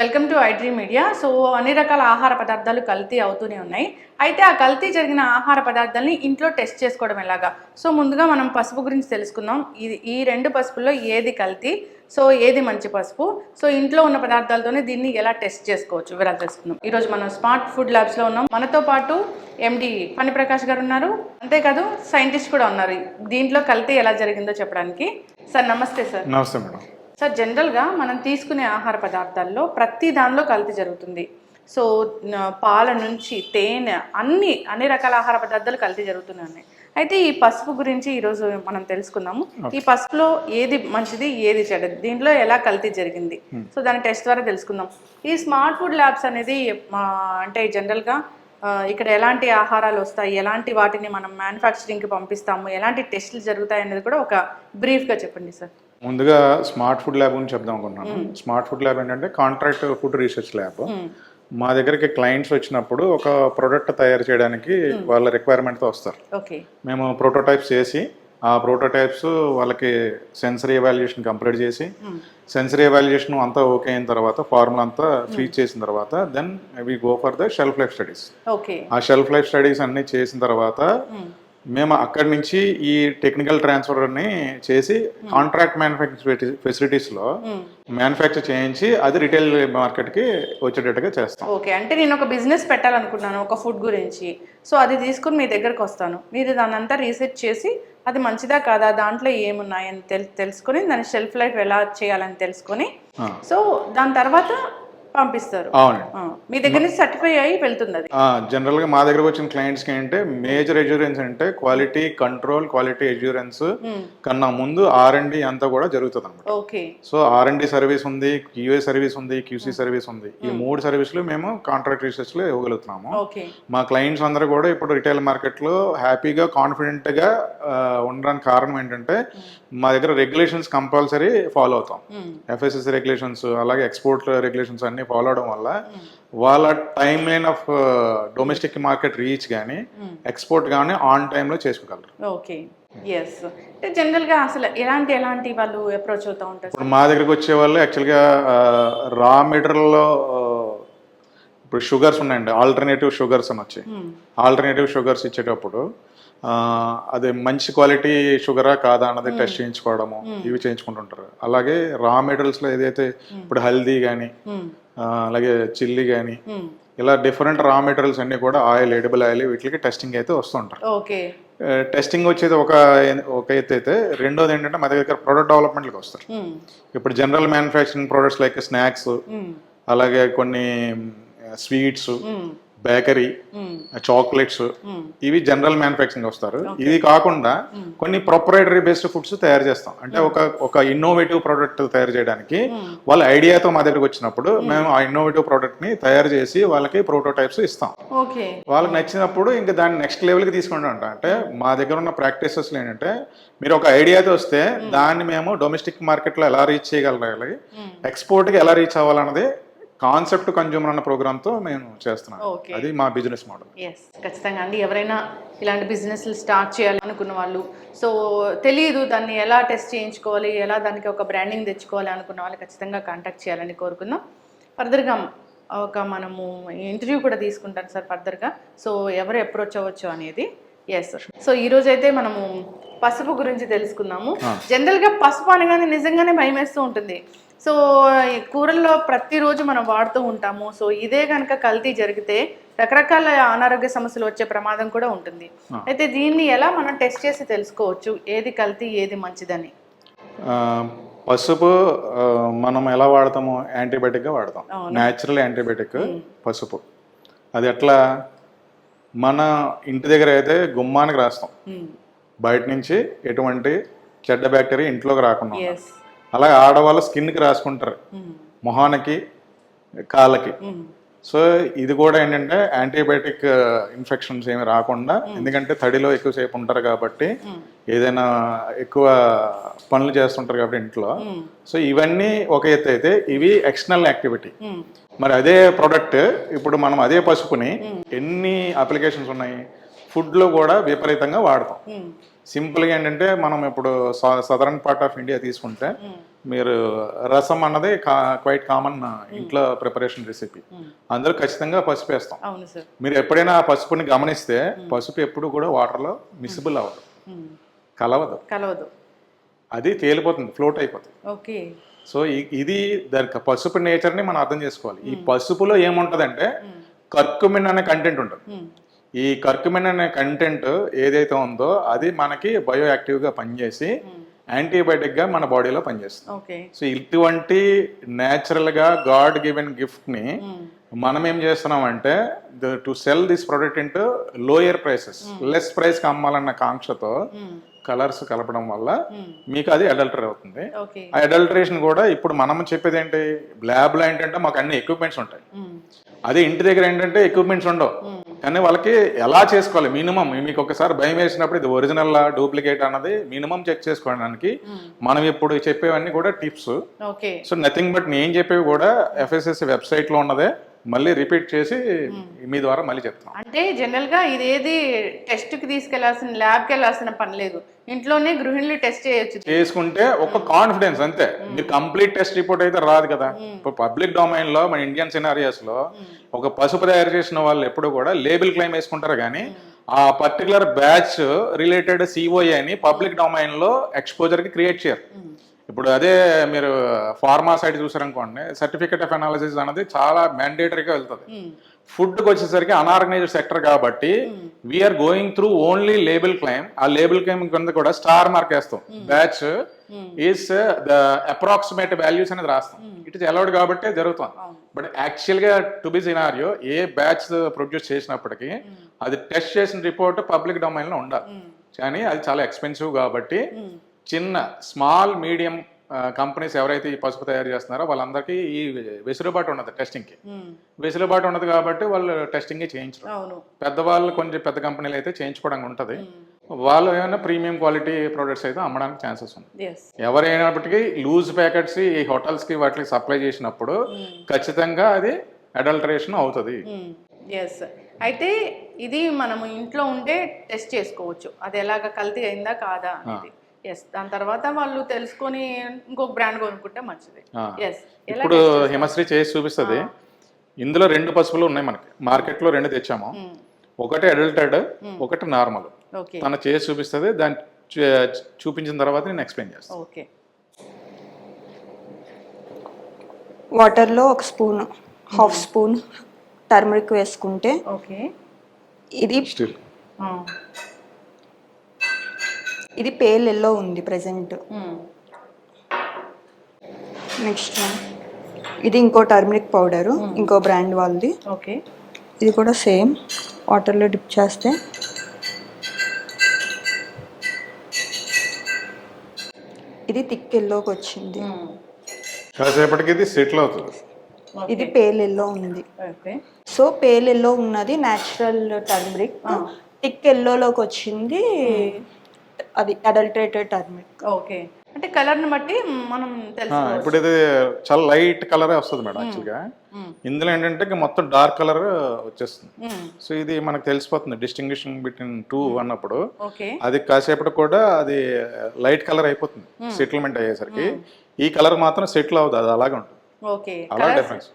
Welcome to iDream media so అన్ని రకాల ఆహార పదార్థాలు కల్తీ అవుతూనే ఉన్నాయి. అయితే ఆ కల్తీ జరిగిన ఆహార పదార్థాలని ఇంట్లో టెస్ట్ చేసుకోవడం ఎలాగా? సో ముందుగా మనం పసుపు గురించి తెలుసుకుందాం. ఇది ఈ రెండు పసుపుల్లో ఏది కల్తీ? సో ఏది మంచి పసుపు? సో ఇంట్లో ఉన్న పదార్థాలతోనే దీన్ని ఎలా టెస్ట్ చేసుకోవచ్చు? వివరాలు తెలుసుకుందాం. ఈరోజు మనం స్మార్ట్ ఫుడ్ ల్యాబ్స్లో ఉన్నాం. మనతో పాటు ఎండి పనిప్రకాష్ గారు ఉన్నారు. అంతేకాదు సైంటిస్ట్ కూడా ఉన్నారు. దీంట్లో కల్తీ ఎలా జరిగిందో చెప్పడానికి. సార్ నమస్తే సార్. నమస్తే మేడం. సార్ జనరల్గా మనం తీసుకునే ఆహార పదార్థాల్లో ప్రతి దానిలో కల్తీ జరుగుతుంది. సో పాల నుంచి తేనె అన్ని అన్ని రకాల ఆహార పదార్థాలు కల్తీ జరుగుతూనే ఉన్నాయి అయితే ఈ పసుపు గురించి ఈరోజు మనం తెలుసుకుందాము. ఈ పసుపులో ఏది మంచిది ఏది చెడ్డది? దీంట్లో ఎలా కల్తీ జరిగింది? సో దాని టెస్ట్ ద్వారా తెలుసుకుందాం. ఈ స్మార్ట్ ఫుడ్ ల్యాబ్స్ అనేది అంటే జనరల్గా ఇక్కడ ఎలాంటి ఆహారాలు వస్తాయి ఎలాంటి వాటిని మనం మ్యానుఫ్యాక్చరింగ్కి పంపిస్తాము ఎలాంటి టెస్టులు జరుగుతాయి అనేది కూడా ఒక బ్రీఫ్గా చెప్పండి సార్. ముందుగా స్మార్ట్ ఫుడ్ ల్యాబ్ గురించి చెప్దాం అనుకుంటున్నాను. స్మార్ట్ ఫుడ్ ల్యాబ్ ఏంటంటే కాంట్రాక్ట్ ఫుడ్ రీసెర్చ్ ల్యాబ్. మా దగ్గరికి క్లయింట్స్ వచ్చినప్పుడు ఒక ప్రోడక్ట్ తయారు చేయడానికి వాళ్ళ రిక్వైర్మెంట్తో వస్తారు. మేము ప్రోటోటైప్స్ చేసి ఆ ప్రోటోటైప్స్ వాళ్ళకి సెన్సరీ ఎవాల్యుయేషన్ కంప్లీట్ చేసి సెన్సరీ ఎవాల్యుయేషన్ అంతా ఓకే అయిన తర్వాత ఫార్ములా అంతా ఫీజ్ చేసిన తర్వాత then we go for the shelf life studies ఆ షెల్ఫ్ లైఫ్ స్టడీస్ అన్ని చేసిన తర్వాత మేము అక్కడి నుంచి ఈ టెక్నికల్ ట్రాన్స్ఫర్ని చేసి కాంట్రాక్ట్ మ్యానుఫ్యాక్చర్ ఫెసిలిటీస్లో మ్యానుఫ్యాక్చర్ చేయించి అది రిటైల్ మార్కెట్కి వచ్చేటట్టుగా చేస్తాం. ఓకే అంటే నేను ఒక బిజినెస్ పెట్టాలనుకున్నాను ఒక ఫుడ్ గురించి. సో అది తీసుకుని మీ దగ్గరకు వస్తాను. మీరు దాని అంతా రీసెర్చ్ చేసి అది మంచిదా కాదా దాంట్లో ఏమున్నాయని తెల్ తెలుసుకొని దాని షెల్ఫ్ లైఫ్ ఎలా చేయాలని తెలుసుకొని. సో దాని తర్వాత పంపిస్తారు. మీ దగ్గర నుంచి సర్టిఫై అయ్యి వెళ్తుంది అది జనరల్గా మా దగ్గరకు వచ్చిన క్లయింట్స్కి ఏంటంటే మేజర్ ఎజ్యూరెన్స్ అంటే క్వాలిటీ కంట్రోల్ క్వాలిటీ ఎజ్యూరెన్స్ కన్నా ముందు ఆర్ అండ్ డి అంతా కూడా జరుగుతుంది అనమాట okay so R and D service ఉంది క్యూఏ సర్వీస్ ఉంది క్యూసీ సర్వీస్ ఉంది. ఈ మూడు సర్వీసులు మేము కాంట్రాక్ట్ రీసెర్చ్లో ఇవ్వగలుగుతున్నాము. ఓకే మా క్లయింట్స్ అందరూ కూడా ఇప్పుడు రిటైల్ మార్కెట్లో హ్యాపీగా కాన్ఫిడెంట్గా ఉండడానికి కారణం ఏంటంటే మా దగ్గర రెగ్యులేషన్స్ కంపల్సరీ ఫాలో అవుతాం. ఎఫ్ఎస్ఎస్ రెగ్యులేషన్స్ అలాగే ఎక్స్పోర్ట్ రెగ్యులేషన్స్ అన్ని ఫాలో అవడం వల్ల వాళ్ళ timeline of domestic market reach కానీ ఎక్స్పోర్ట్ కానీ ఆన్ టైంలో చేసుకోగలరు. ఓకే ఎస్ అంటే జనరల్గా అసలు ఎలాంటి ఎలాంటి వాళ్ళు అప్రోచ్ అవుతూ ఉంటారు? ఇప్పుడు మా దగ్గరకు వచ్చే వాళ్ళు యాక్చువల్గా రా మెటీరియల్లో ఇప్పుడు షుగర్స్ ఉన్నాయండి. ఆల్టర్నేటివ్ షుగర్స్ అని వచ్చాయి. ఆల్టర్నేటివ్ షుగర్స్ ఇచ్చేటప్పుడు అది మంచి క్వాలిటీ షుగరా కాదా అన్నది టెస్ట్ చేయించుకోవడము ఇవి చేయించుకుంటుంటారు. అలాగే రా మెటీరియల్స్లో ఏదైతే ఇప్పుడు హల్దీ కానీ అలాగే చిల్లీ కానీ ఇలా డిఫరెంట్ రా మెటీరియల్స్ అన్ని కూడా ఆయిల్ ఎడిబుల్ ఆయిల్ వీటికి టెస్టింగ్ అయితే వస్తుంటారు ఓకే. టెస్టింగ్ వచ్చేది ఒక ఒక ఎత్తు అయితే రెండోది ఏంటంటే మా దగ్గర ప్రొడక్ట్ డెవలప్మెంట్కి వస్తారు. ఇప్పుడు general manufacturing products like snacks అలాగే కొన్ని స్వీట్స్ బేకరీ చాక్లెట్స్ ఇవి జనరల్ మ్యానుఫ్యాక్చరింగ్ వస్తారు. ఇది కాకుండా కొన్ని ప్రొపరేటరీ బేస్డ్ ఫుడ్స్ తయారు చేస్తాం. అంటే ఒక ఒక ఇన్నోవేటివ్ ప్రోడక్ట్ తయారు చేయడానికి వాళ్ళ ఐడియాతో మా దగ్గరకు వచ్చినప్పుడు మేము. ఆ ఇన్నోవేటివ్ ప్రోడక్ట్ని తయారు చేసి వాళ్ళకి ప్రోటోటైప్స్ ఇస్తాం. వాళ్ళకి నచ్చినప్పుడు ఇంకా దాన్ని నెక్స్ట్ లెవెల్కి తీసుకుంటూ ఉంటాం అంటే. మా దగ్గర ఉన్న ప్రాక్టీసెస్ ఏంటంటే మీరు ఒక ఐడియాతో వస్తే దాన్ని మేము డొమెస్టిక్ మార్కెట్లో ఎలా రీచ్ చేయగలగాలి ఎక్స్పోర్ట్కి ఎలా రీచ్ అవ్వాలన్నది కాన్సెప్ట్ కన్జ్యూమర్ అన్న ప్రోగ్రామ్తో మేము చేస్తున్నాం Okay. అది మా బిజినెస్ మోడల్. ఎస్ ఖచ్చితంగా అండి. ఎవరైనా ఇలాంటి బిజినెస్లు స్టార్ట్ చేయాలి అనుకున్న వాళ్ళు సో తెలియదు దాన్ని ఎలా టెస్ట్ చేయించుకోవాలి ఎలా దానికి ఒక బ్రాండింగ్ తెచ్చుకోవాలి అనుకున్న వాళ్ళు ఖచ్చితంగా కాంటాక్ట్ చేయాలని కోరుకుందాం. ఫర్దర్గా ఒక మనము ఇంటర్వ్యూ కూడా తీసుకుంటాను సార్ ఫర్దర్గా. సో ఎవరు అప్రోచ్ అవ్వచ్చు అనేది ఎస్ సో ఈ రోజు అయితే మనము పసుపు గురించి తెలుసుకుందాము. జనరల్గా పసుపు అనగానే నిజంగానే భయం వేస్తూ ఉంటుంది. సో ఈ కూరల్లో ప్రతిరోజు మనం వాడుతూ ఉంటాము. సో ఇదే కనుక కల్తీ జరిగితే రకరకాల అనారోగ్య సమస్యలు వచ్చే ప్రమాదం కూడా ఉంటుంది. అయితే దీన్ని ఎలా మనం టెస్ట్ చేసి తెలుసుకోవచ్చు? ఏది కల్తీ ఏది మంచిదని? పసుపు మనం ఎలా వాడతాము? యాంటీబయాటిక్గా వాడతాం. న్యాచురల్ యాంటీబయాటిక్ పసుపు. అది ఎట్లా? మన ఇంటి దగ్గర అయితే గుమ్మానికి రాస్తాం. బయట నుంచి ఎటువంటి చెడ్డ బ్యాక్టీరియా ఇంట్లోకి రాకుండా అలాగే ఆడవాళ్ళు స్కిన్కి రాసుకుంటారు. మొహానికి కాళ్ళకి. సో ఇది కూడా ఏంటంటే యాంటీబయాటిక్ ఇన్ఫెక్షన్స్ ఏమి రాకుండా ఎందుకంటే తడిలో ఎక్కువసేపు ఉంటారు కాబట్టి ఏదైనా ఎక్కువ పనులు చేస్తుంటారు కాబట్టి ఇంట్లో. సో ఇవన్నీ ఒక ఎత్తు అయితే ఇవి ఎక్స్టర్నల్ యాక్టివిటీ. మరి అదే ప్రోడక్ట్ ఇప్పుడు మనం అదే పసుపుని ఎన్ని అప్లికేషన్స్ ఉన్నాయి? ఫుడ్లో కూడా విపరీతంగా వాడతాం. సింపుల్గా ఏంటంటే మనం ఇప్పుడు సదరన్ పార్ట్ ఆఫ్ ఇండియా తీసుకుంటే మీరు రసం అన్నది క్వైట్ కామన్ ఇంట్లో ప్రిపరేషన్ రెసిపీ. అందులో ఖచ్చితంగా పసుపు వేస్తాం. మీరు ఎప్పుడైనా ఆ పసుపుని గమనిస్తే పసుపు ఎప్పుడు కూడా వాటర్లో మిసిబుల్ అవ్వదు. కలవదు. కలవదు. అది తేలిపోతుంది ఫ్లోట్ అయిపోతుంది. ఓకే. సో ఇది దానికి పసుపు నేచర్ని మనం అర్థం చేసుకోవాలి. ఈ పసుపులో ఏముంటుందంటే కర్కుమిన్ అనే కంటెంట్ ఉంటుంది. ఈ కర్కుమిన్ అనే కంటెంట్ ఏదైతే ఉందో అది మనకి బయో యాక్టివ్గా పనిచేసి యాంటీబయాటిక్గా మన బాడీలో పనిచేస్తుంది. సో ఇటువంటి న్యాచురల్గా గాడ్ గివెన్ గిఫ్ట్ని మనం ఏం చేస్తున్నామంటే to sell this product into lower prices less ప్రైస్కి అమ్మాలన్న కాంక్షతో కలర్స్ కలపడం వల్ల మీకు అది అడల్టర్ అవుతుంది. ఆ అడల్టరేషన్ కూడా ఇప్పుడు మనం చెప్పేది ఏంటి? ల్యాబ్లో ఏంటంటే మాకు అన్ని ఎక్విప్మెంట్స్ ఉంటాయి. అదే ఇంటి దగ్గర ఏంటంటే ఎక్విప్మెంట్స్ ఉండవు. కానీ వాళ్ళకి ఎలా చేసుకోవాలి? మినిమం మీకు ఒకసారి భయం వేసినప్పుడు ఇది ఒరిజినల్ డూప్లికేట్ అన్నది మినిమం చెక్ చేసుకోవడానికి మనం ఇప్పుడు చెప్పేవన్నీ కూడా tips okay. So nothing but నేను చెప్పేవి కూడా ఎఫ్ఎస్ఎస్ వెబ్సైట్లో ఉన్నదే. మళ్ళీ రిపీట్ చేసి మీ ద్వారా మళ్ళీ చెప్తాం అంటే జనరల్గా ఇదేది టెస్ట్కి తీసుకెళ్ళాల్సిన ల్యాబ్కి వెళ్ళాల్సిన పని లేదు. ఇంట్లోనే గృహిణులు టెస్ట్ చేయొచ్చు. చేసుకుంటే ఒక కాన్ఫిడెన్స్ అంతే. మీరు కంప్లీట్ టెస్ట్ రిపోర్ట్ అయితే రాదు కదా. ఇప్పుడు పబ్లిక్ డొమైన్లో మన ఇండియన్ సినారియాస్లో ఒక పసుపు తయారు చేసిన వాళ్ళు ఎప్పుడు కూడా లేబుల్ క్లెయిమ్ వేసుకుంటారు కానీ ఆ పర్టికులర్ బ్యాచ్ రిలేటెడ్ సిఓఏ అని పబ్లిక్ డొమైన్లో ఎక్స్పోజర్కి క్రియేట్ చేయరు. ఇప్పుడు అదే మీరు ఫార్మా సైడ్ చూసారనుకోండి సర్టిఫికేట్ ఆఫ్ అనాలిసిస్ అనేది చాలా మ్యాండేటరీగా వెళ్తుంది. ఫుడ్కి వచ్చేసరికి అనార్గనైజ్డ్ సెక్టర్ కాబట్టి we're going through only label claim ఆ లేబుల్ క్లైమ్ కింద కూడా స్టార్ మార్క్ వేస్తాం. Batch is the approximate values అనేది రాస్తాం. ఇట్ ఇస్ అలౌడ్ కాబట్టి జరుగుతుంది బట్ యాక్చువల్గా to be scenario a batch produce చేసినప్పటికీ అది టెస్ట్ చేసిన రిపోర్ట్ పబ్లిక్ డొమైన్లో ఉండాలి. కానీ అది చాలా ఎక్స్పెన్సివ్ కాబట్టి చిన్న స్మాల్ మీడియం కంపెనీస్ ఎవరైతే ఈ పసుపు తయారు చేస్తున్నారో వాళ్ళందరికీ ఈ వెసులుబాటు ఉన్నది టెస్టింగ్కి వెసులుబాటు ఉన్నది కాబట్టి వాళ్ళు టెస్టింగ్ చేయించరు. పెద్దవాళ్ళు కొంచెం పెద్ద కంపెనీలు అయితే చేయించుకోవడానికి ఉంటుంది. వాళ్ళు ఏమైనా ప్రీమియం క్వాలిటీ ప్రొడక్ట్స్ అయితే అమ్మడానికి ఛాన్సెస్ ఉంది. ఎవరైనప్పటికీ లూజ్ ప్యాకెట్స్ ఈ హోటల్స్కి వాటికి సప్లై చేసినప్పుడు ఖచ్చితంగా అది అడల్టరేషన్ అవుతుంది. ఎస్ అయితే ఇది మనము ఇంట్లో ఉంటే టెస్ట్ చేసుకోవచ్చు. అది ఎలాగ కల్తీ అయిందా కాదా అనేది. ఎస్ దాని తర్వాత వాళ్ళు తెలుసుకొని ఇంకొక బ్రాండ్ కొనుక్కుంటే మంచిది. ఎస్ ఎలా ఇప్పుడు హిమశ్రీ చేసి చూపిస్తుంది. ఇందులో రెండు పసుపులు ఉన్నాయి మనకి. మార్కెట్లో రెండు తెచ్చాము. ఒకటి అడల్టెడ్ ఒకటి నార్మల్ ఓకే. తన చేసి చూపిస్తుంది. దాన్ని చూ- చూపించిన తర్వాత నేను ఎక్స్ప్లెయిన్ చేస్తాను ఓకే. వాటర్లో ఒక స్పూన్ హాఫ్ స్పూన్ టర్మరిక్ వేసుకుంటే ఓకే. ఇది స్టిల్ ఇది పేల్ ఎల్లో ఉంది ప్రజెంట్ నెక్స్ట్ ఇది ఇంకో టర్మరిక్ పౌడరు ఇంకో బ్రాండ్ వాళ్ళది. ఓకే ఇది కూడా సేమ్ వాటర్లో డిప్ చేస్తే. ఇది థిక్ ఎల్లోకి వచ్చింది. కాసేపటికి ఇది సెటిల్ అవుతుంది. ఇది పేల్ ఎల్లో ఉంది. ఓకే సో పేల్ ఎల్లో ఉన్నది న్యాచురల్ టర్మరిక్ థిక్ ఎల్లోలోకి వచ్చింది. అది అడల్టరేటెడ్ టర్మరిక్ ఓకే అంటే కలర్ని బట్టి మనం తెలుసుకోవచ్చు. ఇప్పుడు ఇది చాలా లైట్ కలరే వస్తుంది మేడం యాక్చువల్గా ఇందులో ఏంటంటే మొత్తం డార్క్ కలర్ వచ్చేస్తుంది. సో ఇది మనకు తెలిసిపోతుంది డిస్టింగ్విషింగ్ బిట్వీన్ టూ అన్నప్పుడు. ఓకే అది కాసేపటి కూడా అది లైట్ కలర్ అయిపోతుంది. సెటిల్మెంట్ అయ్యేసరికి ఈ కలర్ మాత్రం సెటిల్ అవుతుంది. అది అలాగే ఉంటుంది. ఓకే అలా డిఫరెన్స్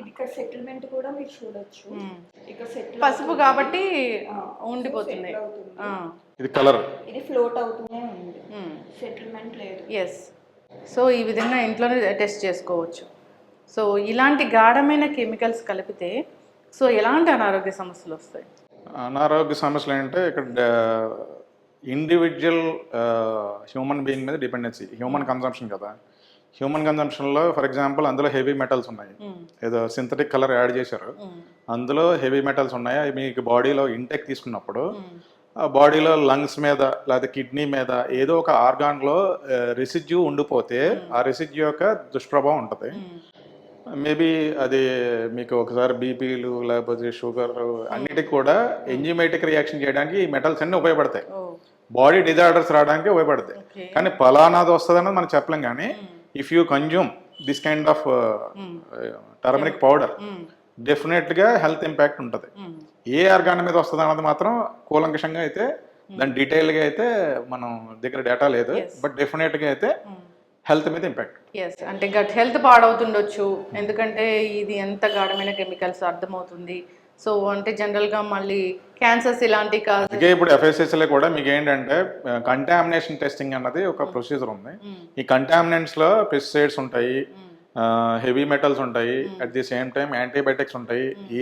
ఇది ఇక్కడ సెటిల్మెంట్ కూడా మీరు చూడొచ్చు. ఇక్కడ సెటిల్ పసుపు కాబట్టి ఉండిపోతుంది. ఇది కలర్. ఇది ఫ్లోట్ అవుతూనే ఉంది. సెటిల్మెంట్ లేదు. ఎస్ సో ఈ విధంగా ఇంట్లోనే టెస్ట్ చేసుకోవచ్చు. సో ఇలాంటి గాఢమైన కెమికల్స్ కలిపితే సో ఎలాంటి అనారోగ్య సమస్యలు వస్తాయి? అనారోగ్య సమస్యలు ఏంటంటే ఇక్కడ ఇండివిజువల్ హ్యూమన్ బీయింగ్ మీద డిపెండెన్సీ హ్యూమన్ కన్సంప్షన్ కదా. హ్యూమన్ కన్సంప్షన్లో ఫర్ ఎగ్జాంపుల్ అందులో హెవీ మెటల్స్ ఉన్నాయి. ఏదో సింథటిక్ కలర్ యాడ్ చేశారు. అందులో హెవీ మెటల్స్ ఉన్నాయి. అవి మీకు బాడీలో ఇంటెక్ తీసుకున్నప్పుడు బాడీలో లంగ్స్ మీద లేదా కిడ్నీ మీద ఏదో ఒక ఆర్గాన్లో రెసిడ్యూ ఉండిపోతే ఆ రెసిడ్యూ యొక్క దుష్ప్రభావం ఉంటుంది. మేబీ అది మీకు ఒకసారి బీపీలు లేకపోతే షుగర్ అన్నిటికి కూడా ఎంజిమేటిక్ రియాక్షన్ చేయడానికి ఈ మెటల్స్ అన్ని ఉపయోగపడతాయి. ఓ బాడీ డిజార్డర్స్ రావడానికి ఉపయోగపడతాయి. కానీ ఫలానాది వస్తుందని మనం చెప్పలేం కానీ if you consume this kind of turmeric powder డెఫినెట్గా హెల్త్ ఇంపాక్ట్ ఉంటుంది. ఏ ఆర్గాన్ మీద వస్తుంది అన్నది మాత్రం కూలంకషంగా అయితే దాని డీటెయిల్గా అయితే మనం దగ్గర డేటా లేదు. బట్ డెఫినెట్గా అయితే హెల్త్ మీద ఇంపాక్ట్ ఎస్ అంటే గట్ హెల్త్ పాడవుతుండొచ్చు. ఎందుకంటే ఇది ఎంత గాఢమైన కెమికల్స్ అర్థమవుతుంది. సో అంటే జనరల్గా మళ్ళీ క్యాన్సర్స్ ఇలాంటి కాదు అందుకే ఇప్పుడు ఎఫ్ఎస్ఎస్లో కూడా మీకు ఏంటంటే కంటామినేషన్ టెస్టింగ్ అన్నది ఒక ప్రొసీజర్ ఉంది. ఈ కంటామినెంట్స్లో పెస్టిసైడ్స్ ఉంటాయి. హెవీ మెటల్స్ ఉంటాయి. At the same time antibiotics ఉంటాయి. ఈ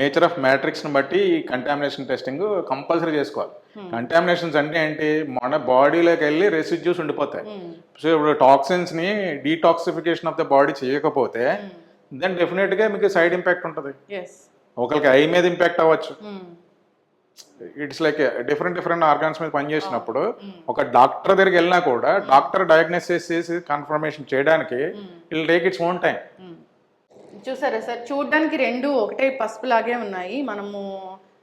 నేచర్ ఆఫ్ మ్యాట్రిక్స్ని బట్టి ఈ కంటామినేషన్ టెస్టింగ్ కంపల్సరీ చేసుకోవాలి. కంటామినేషన్స్ అంటే ఏంటి? మన బాడీలోకి వెళ్ళి రెసిడ్యూస్ ఉండిపోతాయి. సో ఇప్పుడు టాక్సిన్స్ని డీటాక్సిఫికేషన్ ఆఫ్ ద బాడీ చేయకపోతే దెన్ డెఫినెట్గా మీకు సైడ్ ఇంపాక్ట్ ఉంటుంది. ఒకరికి ఐ మీద ఇంపాక్ట్ అవ్వచ్చు. It's like different different organs మీద పనిచేసినప్పుడు ఒక డాక్టర్ దగ్గరికి వెళ్ళినా కూడా డాక్టర్ డయాగ్నోసిస్ చేసి కన్ఫర్మేషన్ చేయడానికి it'll take its own time చూసారా సార్? చూడడానికి రెండు ఒకటే పసుపు లాగే ఉన్నాయి. మనము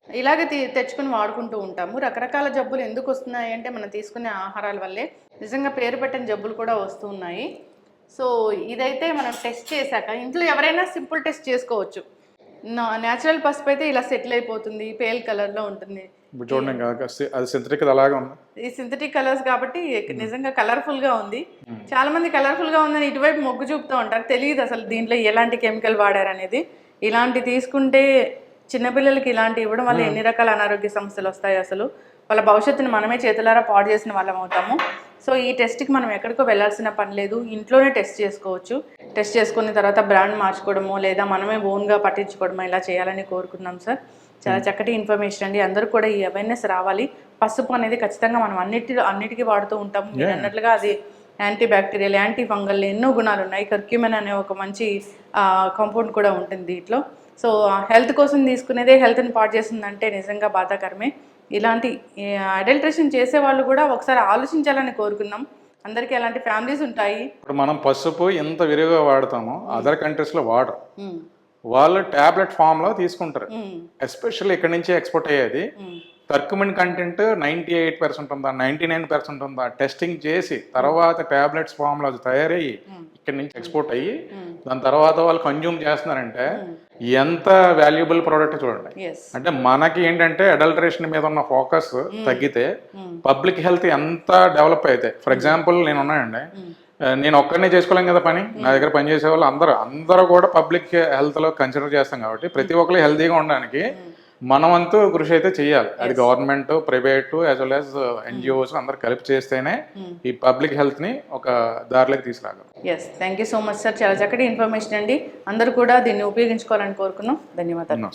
ఇలాగే తెచ్చుకుని వాడుకుంటూ ఉంటాము. రకరకాల జబ్బులు ఎందుకు వస్తున్నాయి అంటే మనం తీసుకునే ఆహారాల వల్లే నిజంగా పేరు పెట్టిన జబ్బులు కూడా వస్తూ ఉన్నాయి. సో ఇదైతే మనం టెస్ట్ చేశాక ఇంట్లో ఎవరైనా సింపుల్ టెస్ట్ చేసుకోవచ్చు. న్యాచురల్ పసుపు అయితే ఇలా సెటిల్ అయిపోతుంది పేల్ కలర్లో ఉంటుంది. ఇప్పుడు చూడండి అది సింథటిక్ అలాగే ఉంది. ఈ సింథటిక్ కలర్స్ కాబట్టి నిజంగా కలర్ఫుల్గా ఉంది. చాలా మంది కలర్ఫుల్గా ఉందని ఇటువైపు మొగ్గు చూపుతూ ఉంటారు. తెలియదు అసలు దీంట్లో ఎలాంటి కెమికల్ వాడారు అనేది. ఇలాంటి తీసుకుంటే చిన్నపిల్లలకి ఇలాంటి ఇవ్వడం వల్ల ఎన్ని రకాల అనారోగ్య సమస్యలు వస్తాయి అసలు? వాళ్ళ భవిష్యత్తుని మనమే చేతులారా పాడు చేసిన వాళ్ళం అవుతాము. సో ఈ టెస్ట్కి మనం ఎక్కడికో వెళ్ళాల్సిన పని లేదు. ఇంట్లోనే టెస్ట్ చేసుకోవచ్చు. టెస్ట్ చేసుకున్న తర్వాత బ్రాండ్ మార్చుకోవడమో లేదా మనమే ఓన్గా పట్టించుకోవడమో ఇలా చేయాలని కోరుకున్నాం సార్ చాలా చక్కటి ఇన్ఫర్మేషన్ అండి. అందరూ కూడా ఈ అవేర్నెస్ రావాలి. పసుపు అనేది ఖచ్చితంగా మనం అన్నిటి అన్నిటికీ వాడుతూ ఉంటాము మీరు అన్నట్లుగా అది యాంటీ బ్యాక్టీరియల్ యాంటీ ఫంగల్ ఎన్నో గుణాలు ఉన్నాయి. కర్క్యూమెన్ అనే ఒక మంచి కాంపౌండ్ కూడా ఉంటుంది దీంట్లో. సో హెల్త్ కోసం తీసుకునేదే హెల్త్ని పాడు చేస్తుందంటే నిజంగా బాధాకరమే. ఇలాంటి అడల్ట్రేషన్ చేసే వాళ్ళు కూడా ఒకసారి ఆలోచించాలని కోరుకున్నాం. అందరికీ అలాంటి ఫ్యామిలీస్ ఉంటాయి. ఇప్పుడు మనం పసుపు ఎంత విరివిగా వాడతామో అదర్ కంట్రీస్లో వాడరు వాళ్ళు టాబ్లెట్ ఫామ్లో తీసుకుంటారు ఎస్పెషల్లీ ఇక్కడ నుంచి ఎక్స్పోర్ట్ అయ్యేది. Curcumin content ninety eight percent ఉందా నైంటీ నైన్ పర్సెంట్ ఉందా టెస్టింగ్ చేసి తర్వాత టాబ్లెట్స్ ఫామ్లో అది తయారయ్యి ఇక్కడ నుంచి ఎక్స్పోర్ట్ అయ్యి దాని తర్వాత వాళ్ళు కన్జ్యూమ్ చేస్తున్నారంటే ఎంత వాల్యుబుల్ ప్రోడక్ట్ చూడండి. అంటే మనకి ఏంటంటే అడల్టరేషన్ మీద ఉన్న ఫోకస్ తగ్గితే పబ్లిక్ హెల్త్ ఎంత డెవలప్ అయితే. ఫర్ ఎగ్జాంపుల్ నేను ఉన్నానండి ఆ, నేను ఒక్కడనే చేసుకోలేం కదా పని. నా దగ్గర పని చేసే వాళ్ళు అందరూ. అందరూ కూడా పబ్లిక్ హెల్త్లో కన్సిడర్ చేస్తాం కాబట్టి ప్రతి ఒక్కరు హెల్తీగా ఉండడానికి మనమంతూ కృషి అయితే చేయాలి. అది government private as well as NGOs అందరు కలిపి చేస్తేనే ఈ పబ్లిక్ హెల్త్ని ఒక దారిలోకి తీసుకురాగలం. Yes thank you so much sir చాలా చక్కటి ఇన్ఫర్మేషన్ అండి. అందరూ కూడా దీన్ని ఉపయోగించుకోవాలని కోరుకున్నాం. ధన్యవాదాలు.